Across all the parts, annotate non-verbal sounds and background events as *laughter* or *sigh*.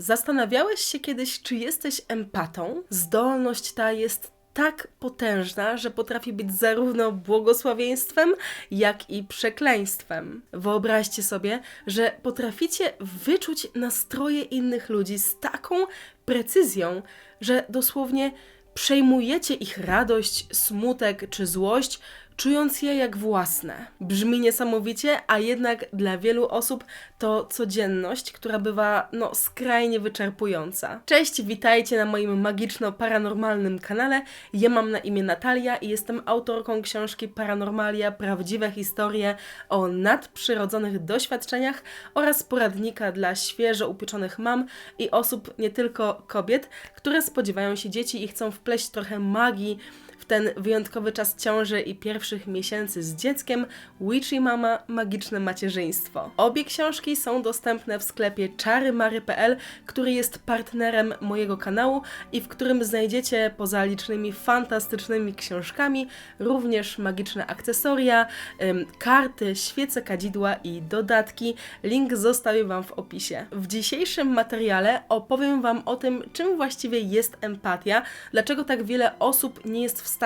Zastanawiałeś się kiedyś, czy jesteś empatą? Zdolność ta jest tak potężna, że potrafi być zarówno błogosławieństwem, jak i przekleństwem. Wyobraźcie sobie, że potraficie wyczuć nastroje innych ludzi z taką precyzją, że dosłownie przejmujecie ich radość, smutek czy złość, czując je jak własne. Brzmi niesamowicie, a jednak dla wielu osób to codzienność, która bywa no skrajnie wyczerpująca. Cześć, witajcie na moim magiczno-paranormalnym kanale. Ja mam na imię Natalia i jestem autorką książki Paranormalia Prawdziwe historie o nadprzyrodzonych doświadczeniach oraz poradnika dla świeżo upieczonych mam i osób, nie tylko kobiet, które spodziewają się dzieci i chcą wpleść trochę magii ten wyjątkowy czas ciąży i pierwszych miesięcy z dzieckiem Witchy Mama Magiczne Macierzyństwo. Obie książki są dostępne w sklepie czarymary.pl, który jest partnerem mojego kanału i w którym znajdziecie poza licznymi fantastycznymi książkami również magiczne akcesoria, karty, świece kadzidła i dodatki. Link zostawię Wam w opisie. W dzisiejszym materiale opowiem Wam o tym, czym właściwie jest empatia, dlaczego tak wiele osób nie jest w stanie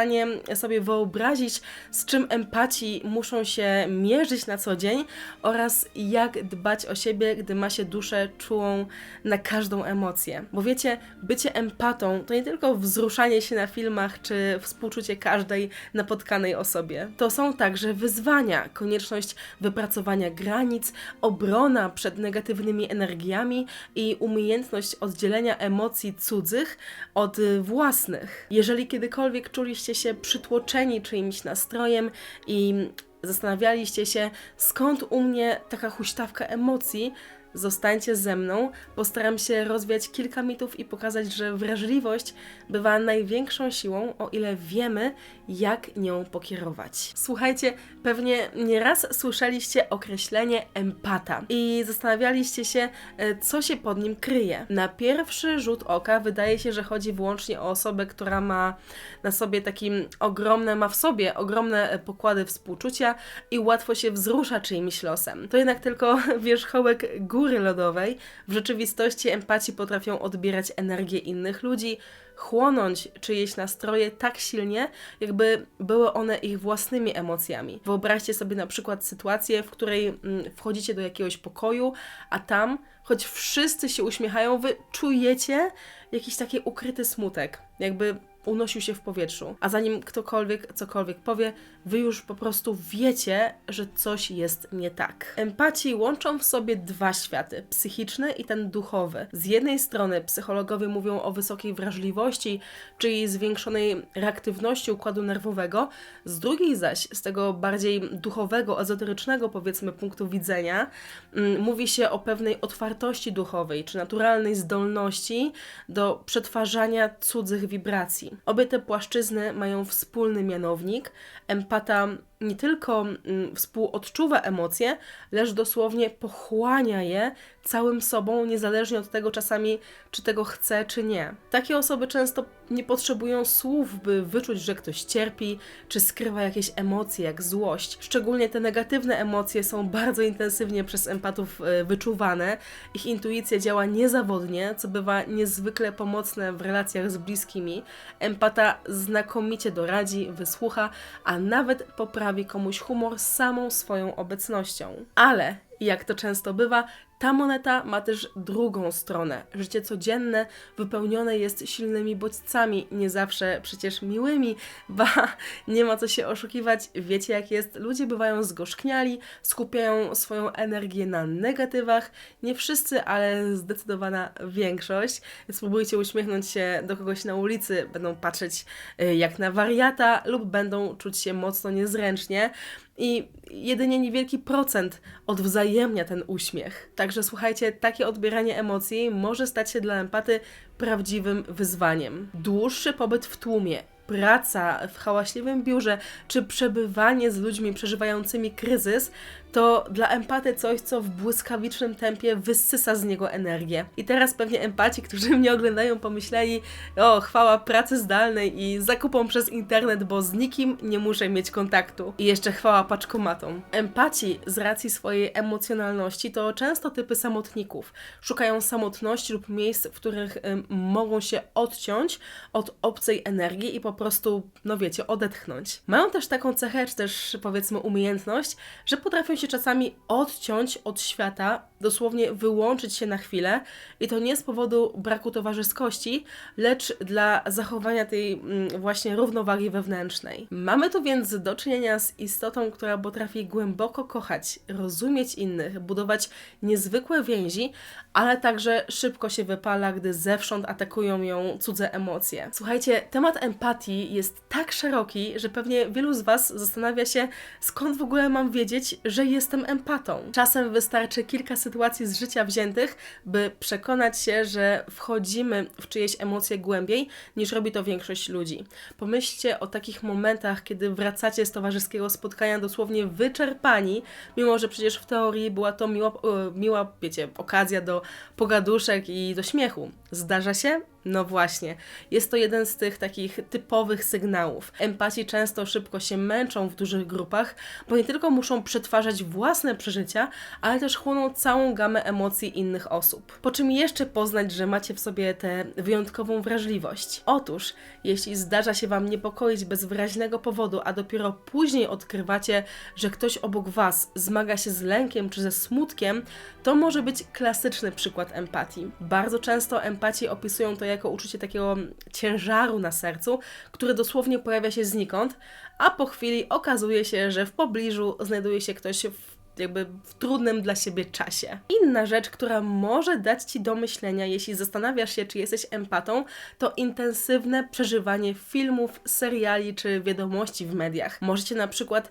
sobie wyobrazić, z czym empaci muszą się mierzyć na co dzień oraz jak dbać o siebie, gdy ma się duszę czułą na każdą emocję. Bo wiecie, bycie empatą to nie tylko wzruszanie się na filmach czy współczucie każdej napotkanej osobie. To są także wyzwania, konieczność wypracowania granic, obrona przed negatywnymi energiami i umiejętność oddzielenia emocji cudzych od własnych. Jeżeli kiedykolwiek czuliście się przytłoczeni czyimś nastrojem i zastanawialiście się, skąd u mnie taka huśtawka emocji, zostańcie ze mną. Postaram się rozwiać kilka mitów i pokazać, że wrażliwość bywa największą siłą, o ile wiemy, jak nią pokierować. Słuchajcie, pewnie nieraz słyszeliście określenie empata i zastanawialiście się, e, co się pod nim kryje. Na pierwszy rzut oka wydaje się, że chodzi wyłącznie o osobę, która ma na sobie takim ogromne, ma w sobie ogromne e, pokłady współczucia i łatwo się wzrusza czyimś losem. To jednak tylko *laughs* wierzchołek góry lodowej. W rzeczywistości empaci potrafią odbierać energię innych ludzi, chłonąć czyjeś nastroje tak silnie, jakby były one ich własnymi emocjami. Wyobraźcie sobie na przykład sytuację, w której mm, wchodzicie do jakiegoś pokoju, a tam, choć wszyscy się uśmiechają, wy czujecie jakiś taki ukryty smutek, jakby unosił się w powietrzu. A zanim ktokolwiek cokolwiek powie, wy już po prostu wiecie, że coś jest nie tak. Empaci łączą w sobie dwa światy: psychiczny i ten duchowy. Z jednej strony psychologowie mówią o wysokiej wrażliwości, czyli zwiększonej reaktywności układu nerwowego, z drugiej zaś, z tego bardziej duchowego, ezoterycznego powiedzmy punktu widzenia, mm, mówi się o pewnej otwartości duchowej, czy naturalnej zdolności do przetwarzania cudzych wibracji. Obie te płaszczyzny mają wspólny mianownik. Empata nie tylko mm, współodczuwa emocje, lecz dosłownie pochłania je całym sobą, niezależnie od tego czasami, czy tego chce, czy nie. Takie osoby często nie potrzebują słów, by wyczuć, że ktoś cierpi, czy skrywa jakieś emocje, jak złość. Szczególnie te negatywne emocje są bardzo intensywnie przez empatów e, wyczuwane. Ich intuicja działa niezawodnie, co bywa niezwykle pomocne w relacjach z bliskimi. Empata znakomicie doradzi, wysłucha, a nawet poprawi komuś humor samą swoją obecnością. Ale jak to często bywa, ta moneta ma też drugą stronę. Życie codzienne wypełnione jest silnymi bodźcami, nie zawsze przecież miłymi, ba, nie ma co się oszukiwać, wiecie jak jest, ludzie bywają zgorzkniali, skupiają swoją energię na negatywach, nie wszyscy, ale zdecydowana większość. Spróbujcie uśmiechnąć się do kogoś na ulicy, będą patrzeć y, jak na wariata lub będą czuć się mocno niezręcznie i jedynie niewielki procent odwzajemnia ten uśmiech. Także słuchajcie, takie odbieranie emocji może stać się dla empaty prawdziwym wyzwaniem. Dłuższy pobyt w tłumie, praca w hałaśliwym biurze, czy przebywanie z ludźmi przeżywającymi kryzys, to dla empaty coś, co w błyskawicznym tempie wysysa z niego energię. I teraz pewnie empaci, *laughs* którzy mnie oglądają, pomyśleli: O, chwała pracy zdalnej i zakupom przez internet, bo z nikim nie muszę mieć kontaktu. I jeszcze chwała paczkomatom. Empaci z racji swojej emocjonalności to często typy samotników. Szukają samotności lub miejsc, w których ym, mogą się odciąć od obcej energii i po prostu, no wiecie, odetchnąć. Mają też taką cechę, czy też powiedzmy umiejętność, że potrafią się czasami odciąć od świata, dosłownie wyłączyć się na chwilę i to nie z powodu braku towarzyskości, lecz dla zachowania tej mm, właśnie równowagi wewnętrznej. Mamy tu więc do czynienia z istotą, która potrafi głęboko kochać, rozumieć innych, budować niezwykłe więzi, ale także szybko się wypala, gdy zewsząd atakują ją cudze emocje. Słuchajcie, temat empatii jest tak szeroki, że pewnie wielu z Was zastanawia się, skąd w ogóle mam wiedzieć, że jestem empatą. Czasem wystarczy kilka sytuacji z życia wziętych, by przekonać się, że wchodzimy w czyjeś emocje głębiej, niż robi to większość ludzi. Pomyślcie o takich momentach, kiedy wracacie z towarzyskiego spotkania dosłownie wyczerpani, mimo że przecież w teorii była to miła, e, miła wiecie, okazja do pogaduszek i do śmiechu. Zdarza się? No właśnie, jest to jeden z tych takich typowych sygnałów. Empaci często szybko się męczą w dużych grupach, bo nie tylko muszą przetwarzać własne przeżycia, ale też chłoną całą gamę emocji innych osób. Po czym jeszcze poznać, że macie w sobie tę wyjątkową wrażliwość? Otóż, jeśli zdarza się Wam niepokoić bez wyraźnego powodu, a dopiero później odkrywacie, że ktoś obok Was zmaga się z lękiem czy ze smutkiem, to może być klasyczny przykład empatii. Bardzo często empaci opisują to jako uczucie takiego ciężaru na sercu, który dosłownie pojawia się znikąd, a po chwili okazuje się, że w pobliżu znajduje się ktoś w jakby w trudnym dla siebie czasie. Inna rzecz, która może dać Ci do myślenia, jeśli zastanawiasz się, czy jesteś empatą, to intensywne przeżywanie filmów, seriali czy wiadomości w mediach. Możecie na przykład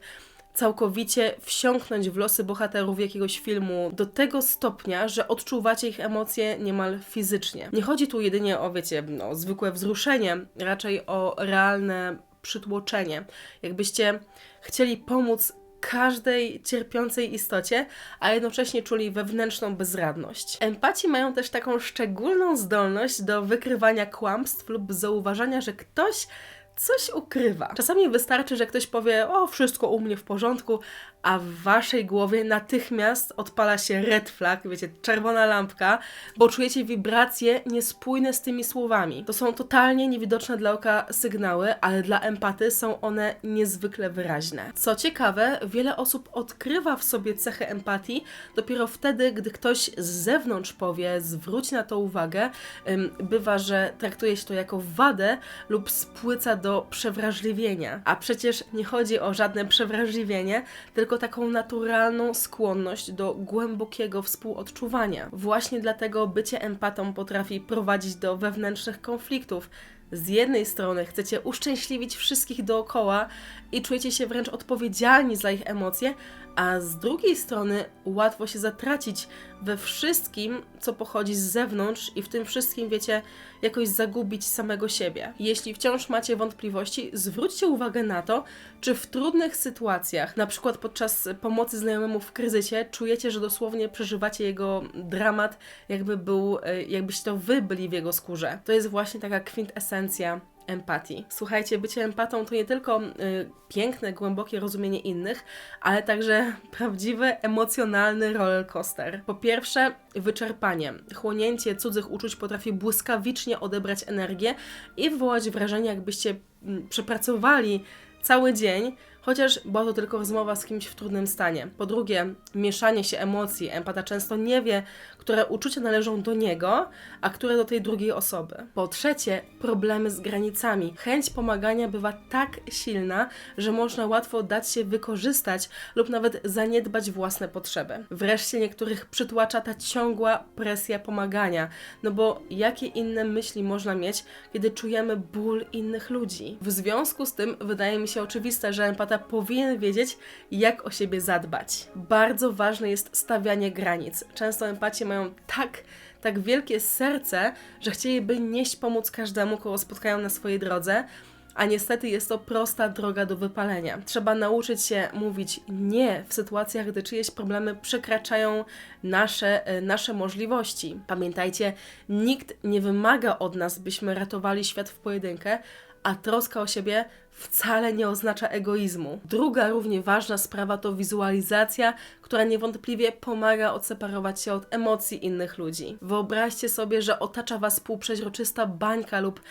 całkowicie wsiąknąć w losy bohaterów jakiegoś filmu do tego stopnia, że odczuwacie ich emocje niemal fizycznie. Nie chodzi tu jedynie o, wiecie, no, zwykłe wzruszenie, raczej o realne przytłoczenie. Jakbyście chcieli pomóc każdej cierpiącej istocie, a jednocześnie czuli wewnętrzną bezradność. Empaci mają też taką szczególną zdolność do wykrywania kłamstw lub zauważania, że ktoś coś ukrywa. Czasami wystarczy, że ktoś powie: O, wszystko u mnie w porządku, a w waszej głowie natychmiast odpala się red flag, wiecie, czerwona lampka, bo czujecie wibracje niespójne z tymi słowami. To są totalnie niewidoczne dla oka sygnały, ale dla empaty są one niezwykle wyraźne. Co ciekawe, wiele osób odkrywa w sobie cechę empatii dopiero wtedy, gdy ktoś z zewnątrz powie, zwróć na to uwagę, bywa, że traktuje się to jako wadę lub spłyca do przewrażliwienia. A przecież nie chodzi o żadne przewrażliwienie, tylko taką naturalną skłonność do głębokiego współodczuwania. Właśnie dlatego bycie empatą potrafi prowadzić do wewnętrznych konfliktów. Z jednej strony chcecie uszczęśliwić wszystkich dookoła i czujecie się wręcz odpowiedzialni za ich emocje, a z drugiej strony łatwo się zatracić we wszystkim, co pochodzi z zewnątrz i w tym wszystkim, wiecie, jakoś zagubić samego siebie. Jeśli wciąż macie wątpliwości, zwróćcie uwagę na to, czy w trudnych sytuacjach, na przykład podczas pomocy znajomemu w kryzysie, czujecie, że dosłownie przeżywacie jego dramat, jakby był, e, jakbyście to wy byli w jego skórze. To jest właśnie taka kwintesencja empatii. Słuchajcie, bycie empatą to nie tylko y, piękne, głębokie rozumienie innych, ale także *laughs* prawdziwy, emocjonalny rollercoaster. Po pierwsze, wyczerpanie. Chłonięcie cudzych uczuć potrafi błyskawicznie odebrać energię i wywołać wrażenie, jakbyście mm, przepracowali cały dzień, chociaż była to tylko rozmowa z kimś w trudnym stanie. Po drugie, mieszanie się emocji. Empata często nie wie, które uczucia należą do niego, a które do tej drugiej osoby. Po trzecie, problemy z granicami. Chęć pomagania bywa tak silna, że można łatwo dać się wykorzystać lub nawet zaniedbać własne potrzeby. Wreszcie niektórych przytłacza ta ciągła presja pomagania, no bo jakie inne myśli można mieć, kiedy czujemy ból innych ludzi? W związku z tym wydaje mi się oczywiste, że empata powinien wiedzieć, jak o siebie zadbać. Bardzo ważne jest stawianie granic. Często empacie mają tak, tak wielkie serce, że chcieliby nieść pomoc każdemu, kogo spotkają na swojej drodze, A niestety jest to prosta droga do wypalenia. Trzeba nauczyć się mówić nie w sytuacjach, gdy czyjeś problemy przekraczają nasze, e, nasze możliwości. Pamiętajcie, nikt nie wymaga od nas, byśmy ratowali świat w pojedynkę, a troska o siebie wcale nie oznacza egoizmu. Druga równie ważna sprawa to wizualizacja, która niewątpliwie pomaga odseparować się od emocji innych ludzi. Wyobraźcie sobie, że otacza Was półprzeźroczysta bańka lub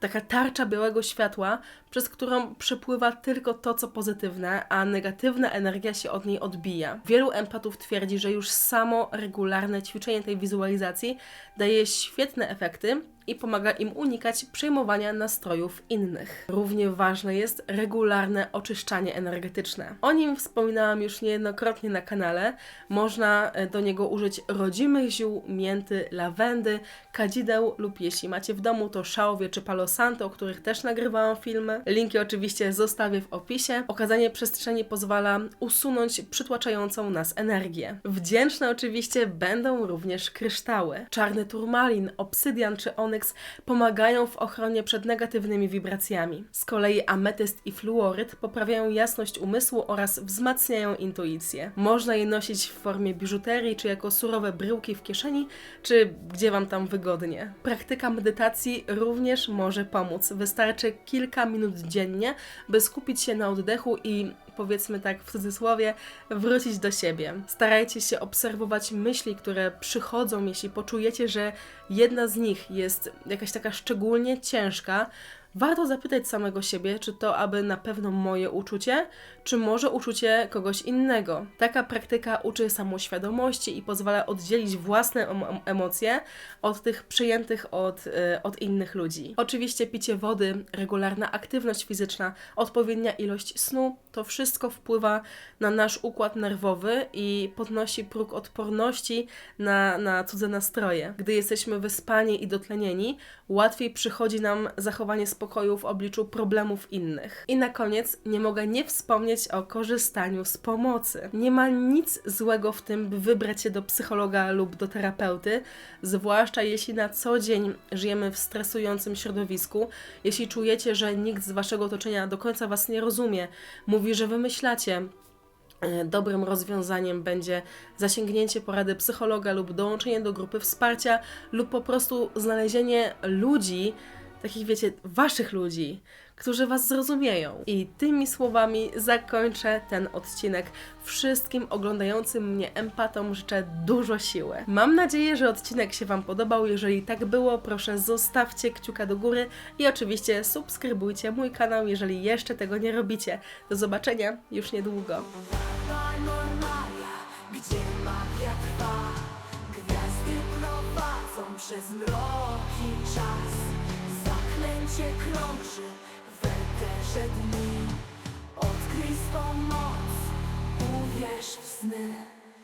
taka tarcza białego światła, przez którą przepływa tylko to, co pozytywne, a negatywna energia się od niej odbija. Wielu empatów twierdzi, że już samo regularne ćwiczenie tej wizualizacji daje świetne efekty i pomaga im unikać przejmowania nastrojów innych. Równie ważne jest regularne oczyszczanie energetyczne. O nim wspominałam już niejednokrotnie na kanale. Można e, do niego użyć rodzimych ziół, mięty, lawendy, kadzideł lub jeśli macie w domu to szałwie czy palo santo, o których też nagrywałam filmy. Linki oczywiście zostawię w opisie. Okazanie przestrzeni pozwala usunąć przytłaczającą nas energię. Wdzięczne oczywiście będą również kryształy. Czarny turmalin, obsydian czy onyx pomagają w ochronie przed negatywnymi wibracjami. Z kolei ametyst i fluoryt poprawiają jasność umysłu oraz wzmacniają intuicję. Można je nosić w formie biżuterii, czy jako surowe bryłki w kieszeni, czy gdzie Wam tam wygodnie. Praktyka medytacji również może pomóc. Wystarczy kilka minut dziennie, by skupić się na oddechu i powiedzmy tak w cudzysłowie, wrócić do siebie. Starajcie się obserwować myśli, które przychodzą, jeśli poczujecie, że jedna z nich jest jakaś taka szczególnie ciężka, warto zapytać samego siebie, czy to aby na pewno moje uczucie, czy może uczucie kogoś innego. Taka praktyka uczy samoświadomości i pozwala oddzielić własne em- emocje od tych przyjętych od, y, od innych ludzi. Oczywiście picie wody, regularna aktywność fizyczna, odpowiednia ilość snu, to wszystko wpływa na nasz układ nerwowy i podnosi próg odporności na, na cudze nastroje. Gdy jesteśmy wyspani i dotlenieni, łatwiej przychodzi nam zachowanie spokoju w obliczu problemów innych. I na koniec nie mogę nie wspomnieć o korzystaniu z pomocy. Nie ma nic złego w tym, by wybrać się do psychologa lub do terapeuty, zwłaszcza jeśli na co dzień żyjemy w stresującym środowisku, jeśli czujecie, że nikt z waszego otoczenia do końca was nie rozumie, mówi, że wymyślacie, E, Dobrym rozwiązaniem będzie zasięgnięcie porady psychologa lub dołączenie do grupy wsparcia, lub po prostu znalezienie ludzi, takich wiecie, waszych ludzi, którzy was zrozumieją. I tymi słowami zakończę ten odcinek. Wszystkim oglądającym mnie empatom życzę dużo siły. Mam nadzieję, że odcinek się wam podobał. Jeżeli tak było, proszę zostawcie kciuka do góry i oczywiście subskrybujcie mój kanał, jeżeli jeszcze tego nie robicie. Do zobaczenia już niedługo. Przez mroki czas Zaklęcie krąży eterze dni Odkryj swą moc, uwierz w sny